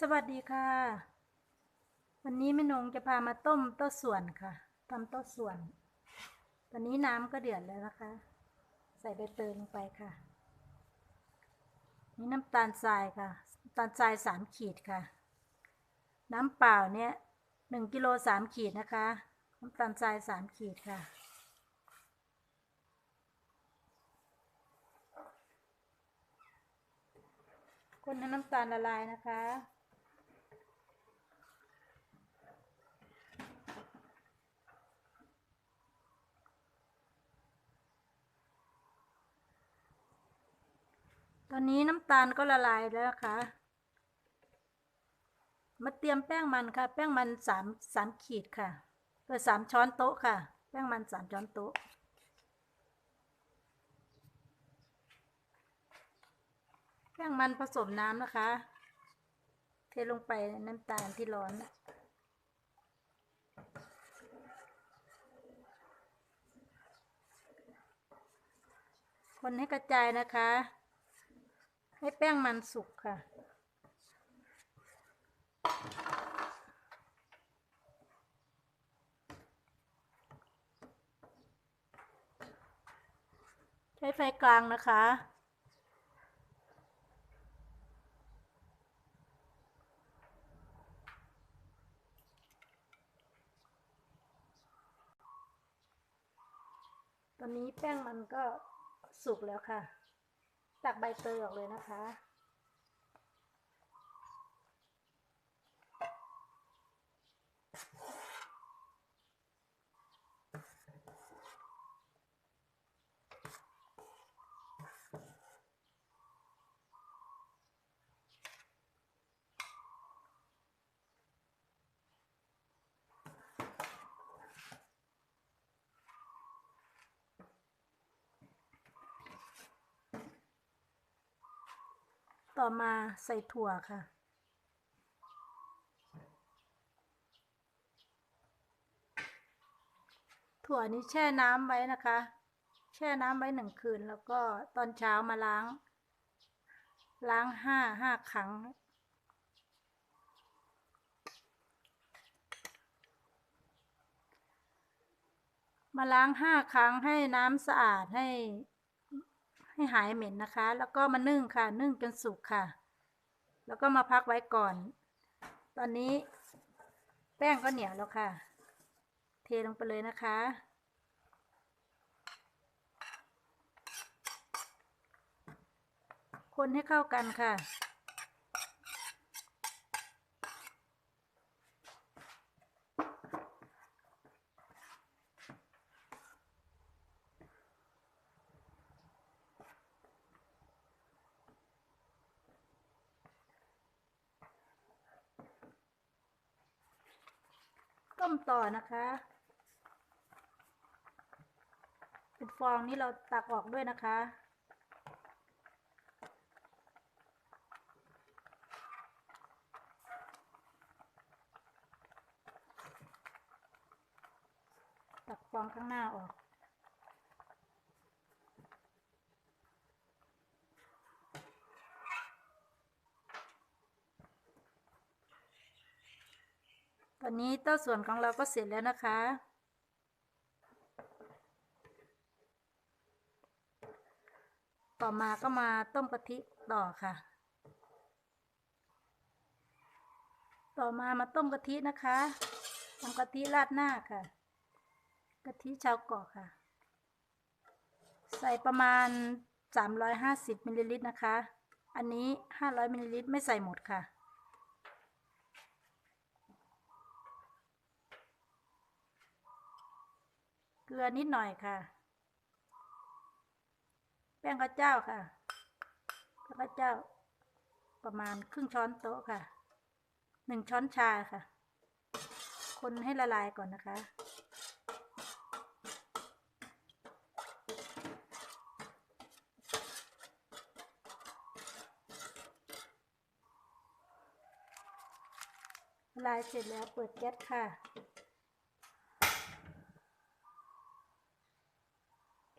สวัสดีค่ะ วันนี้แม่นงจะพามาต้มโต้ส่วนค่ะทำโต้ส่วน ตอนนี้น้ำก็เดือดแล้วนะคะ ใส่ใบเตยลงไปค่ะ นี่น้ำตาลทรายค่ะน้ำตาลทรายสามขีดค่ะ น้ำเปล่าเนี่ยหนึ่งกิโลสามขีดนะคะ น้ำตาลทรายสามขีดค่ะคนให้น้ำตาลละลายนะคะ อนนี้น้ำตาลก็ละลายแล้วนะคะ มาเตรียมแป้งมันค่ะ แป้งมันสามสามขีดค่ะเออสามช้อนโต๊ะค่ะ แป้งมันสามช้อนโต๊ะแป้งมันผสมน้ำนะคะ เทลงไปน้ำตาลที่ร้อน คนให้กระจายนะคะ ให้แป้งมันสุกค่ะ ใช้ไฟกลางนะคะตอนนี้แป้งมันก็สุกแล้วค่ะ ตักใบเตยออกเลยนะคะ ต่อมาใส่ถั่วค่ะ ถั่วนี้แช่น้ำไว้นะคะ แช่น้ำไว้หนึ่งคืน แล้วก็ตอนเช้ามาล้าง ล้างห้าห้าครั้งมาล้างห้าครั้งให้น้ำสะอาดให้ ให้หายเหม็นนะคะ แล้วก็มานึ่งค่ะ นึ่งจนสุกค่ะ แล้วก็มาพักไว้ก่อน ตอนนี้แป้งก็เหนียวแล้วค่ะ เทลงไปเลยนะคะ คนให้เข้ากันค่ะ ต้มต่อนะคะ เป็นฟองนี้เราตักออกด้วยนะคะ ตักฟองข้างหน้าออก อนนี้เต้าส่วนของเราก็เสร็จแล้วนะคะ ต่อมาก็มาต้มกะทิต่อค่ะ ต่อมามาต้มกะทินะคะทำกะทิราดหน้าค่ะ กะทิชาวเกาะค่ะ ใส่ประมาณ 350มิลลิลิตรนะคะ อันนี้ 500มิลลิลิตรไม่ใส่หมดค่ะ ลือนิดหน่อยค่ะ แป้งข้าวเจ้าค่ะแป้งข้าวเจ้า ประมาณครึ่งช้อนโต๊ะค่ะหนึ่งช้อนชาค่ะ คนให้ละลายก่อนนะคะละลายเสร็จแล้วเปิดแก๊สค่ะ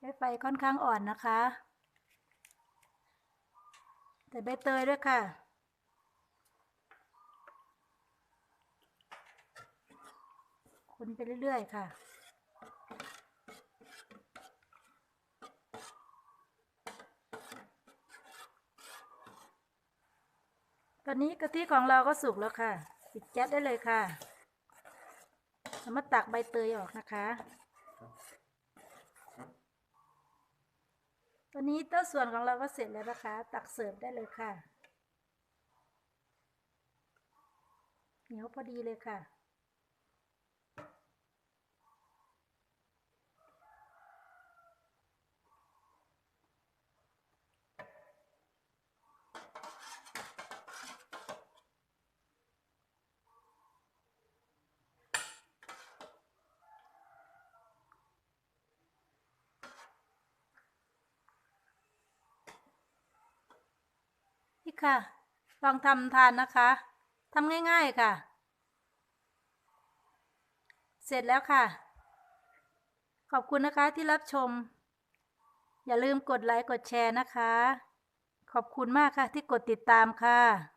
ช้ไฟค่อนข้างอ่อนนะคะ แต่ใบเตยด้วยค่ะ คนไปเรื่อยๆค่ะตอนนี้กะทิของเราก็สุกแล้วค่ะ ปิดแก๊สได้เลยค่ะมาตักใบเตยออกนะคะ ตอนนี้เต้าส่วนของเราก็เสร็จแล้วนะคะ ตักเสิร์ฟได้เลยค่ะ เหนียวพอดีเลยค่ะ ค่ะ ลองทำทานนะคะทำง่ายๆค่ะ เสร็จแล้วค่ะ ขอบคุณนะคะที่รับชม อย่าลืมกดไลค์กดแชร์นะคะ ขอบคุณมากค่ะที่กดติดตามค่ะ